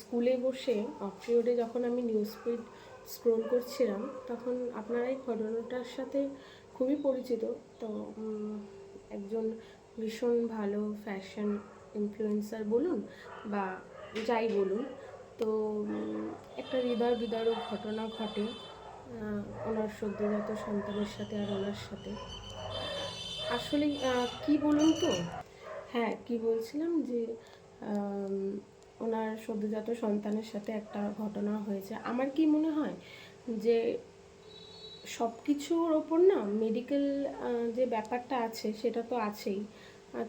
স্কুলে বসে অফ পিরিয়ডে যখন আমি নিউজ ফিড স্ক্রোল করছিলাম, তখন আপনারা এই ঘটনাটার সাথে খুবই পরিচিত। তো একজন ভীষণ ভালো ফ্যাশন ইনফ্লুয়েন্সার বলুন বা যাই বলুন, তো একটা হৃদয় বিদারক ঘটনা ঘটে ওনার সদ্যজাত সন্তানের সাথে আর ওনার সাথে। আসলে কি বলুন তো? হ্যাঁ কি বলছিলাম যে ওনার সদ্যজাত সন্তানের সাথে একটা ঘটনা হয়েছে। আমার কি মনে হয় যে সব কিছুর ওপর না মেডিকেল যে ব্যাপারটা আছে সেটা তো আছেই।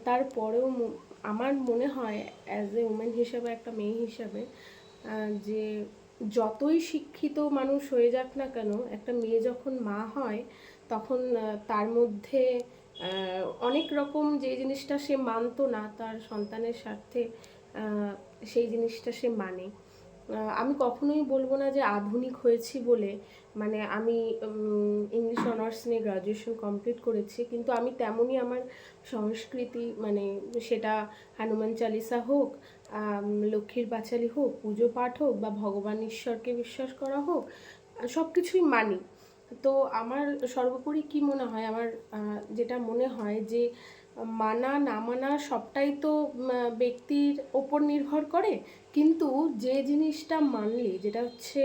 তারপরেও আমার মনে হয় অ্যাজ এ উমেন হিসাবে, একটা মেয়ে হিসাবে যে যতই শিক্ষিত মানুষ হয়ে যাক না কেন, একটা মেয়ে যখন মা হয়, তখন তার মধ্যে অনেক রকম যে জিনিসটা সে মানতো না, তার সন্তানের স্বার্থে সেই জিনিসটা সে মানে। আমি কখনোই বলব না যে আধুনিক হয়েছি বলে মানে আমি ইংলিশ অনার্স নিয়ে গ্রাজুয়েশন কমপ্লিট করেছি, কিন্তু আমি তেমনই আমার সংস্কৃতি মানে সেটা হনুমান চালিসা হোক লক্ষ্মীর পাঁচালি হোক, পুজো পাঠ হোক, বা ভগবান ঈশ্বরকে বিশ্বাস করা হোক সব কিছুই মানি। তো আমার সর্বোপরি কি মনে হয়, আমার যেটা মনে হয় যে মানা, না মানা সবটাই তো ব্যক্তির ওপর নির্ভর করে। কিন্তু যে জিনিসটা মানলে, যেটা হচ্ছে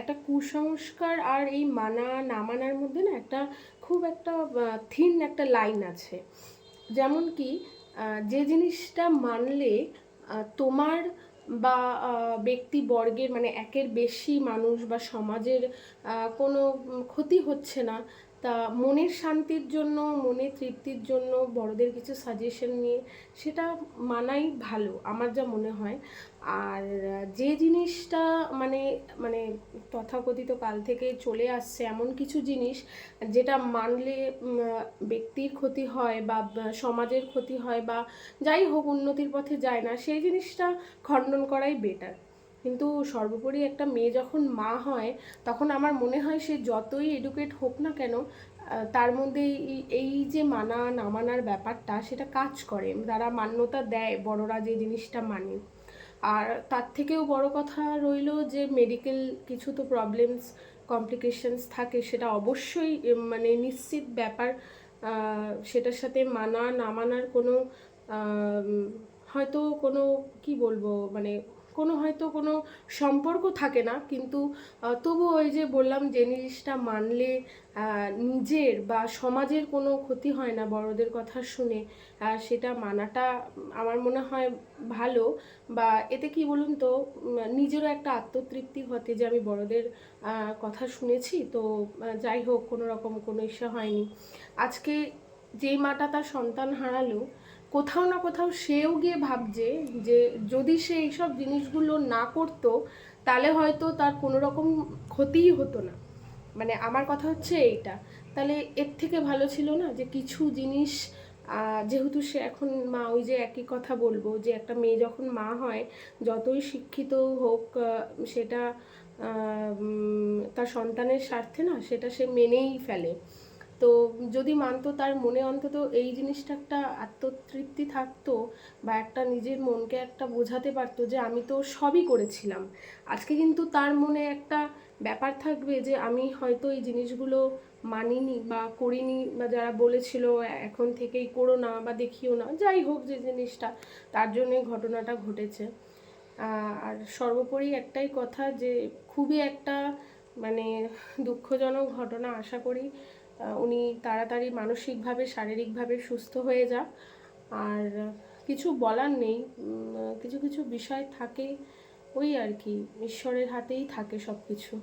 একটা কুসংস্কার আর এই মানা, না মানার মধ্যে না একটা খুব একটা থিন একটা লাইন আছে। যেমন কি যে জিনিসটা মানলে তোমার বা ব্যক্তিবর্গের মানে একের বেশি মানুষ বা সমাজের কোনো ক্ষতি হচ্ছে না তা মনের শান্তির জন্য, মনের তৃপ্তির জন্য বড়দের কিছু সাজেশন নিয়ে সেটা মানাই ভালো, আমার যা মনে হয়। আর যে জিনিসটা মানে মানে তথাকথিত কাল থেকে চলে আসছে এমন কিছু জিনিস যেটা মানলে ব্যক্তির ক্ষতি হয় বা সমাজের ক্ষতি হয় বা যাই হোক উন্নতির পথে যায় না, সেই জিনিসটা খণ্ডন করাই বেটার কিন্তু সর্বোপরি একটা মেয়ে যখন মা হয়, তখন আমার মনে হয় সে যতই এডুকেট হোক না কেন তার মধ্যে এই যে মানা না মানার ব্যাপারটা, সেটা কাজ করে। তারা মান্যতা দেয়, বড়রা যে জিনিসটা মানে। আর তার থেকেও বড় কথা রইল যে মেডিকেল কিছু তো প্রবলেমস কমপ্লিকেশনস থাকে, সেটা অবশ্যই মানে নিশ্চিত ব্যাপার সেটার সাথে মানা না মানার কোনো হয়তো কোনো, কি বলব মানে কোনো হয়তো কোনো সম্পর্ক থাকে না, কিন্তু তবুও ওই যে বললাম যে জিনিসটা মানলে নিজের বা সমাজের কোনো ক্ষতি হয় না বড়দের কথা শুনে সেটা মানাটা আমার মনে হয় ভালো বা এতে কি বলুন তো নিজেরও একটা আত্মতৃপ্তি ঘটে যে আমি বড়দের কথা শুনেছি, তো যাই হোক কোনো রকম কোনো ইস্যা হয়নি। আজকে যেই মাটা তার সন্তান হারালো কোথাও না কোথাও সেও গিয়ে ভাবছে যে যদি সে এইসব জিনিসগুলো না করতো, তাহলে হয়তো তার কোনো রকম ক্ষতিই হতো না। মানে আমার কথা হচ্ছে এইটা। তাহলে এর থেকে ভালো ছিল না যে কিছু জিনিস যেহেতু সে এখন, মা, ওই যে একই কথা বলব যে একটা মেয়ে যখন মা হয়, যতই শিক্ষিত হোক সেটা তার সন্তানের স্বার্থে না, সেটা সে মেনেই ফেলে। তো যদি মানতো তার মনে অন্তত এই জিনিসটা একটা আত্মতৃপ্তি থাকতো বা একটা নিজের মনকে একটা বোঝাতে পারতো যে আমি তো সবই করেছিলাম। আজকে কিন্তু তার মনে একটা ব্যাপার থাকবে যে আমি হয়তো এই জিনিসগুলো মানিনি বা করিনি বা যারা বলেছিল এখন থেকেই করো না বা দেখিও না, যাই হোক যে জিনিসটা, তার জন্যই ঘটনাটা ঘটেছে। আর সর্বোপরি একটাই কথা যে খুবই একটা মানে দুঃখজনক ঘটনা আশা করি উনি তাড়াতাড়ি মানসিকভাবে, শারীরিকভাবে সুস্থ হয়ে যাক আর কিছু বলার নেই কিছু কিছু বিষয় থাকে, ওই আর কি, ঈশ্বরের হাতেই থাকে সব কিছু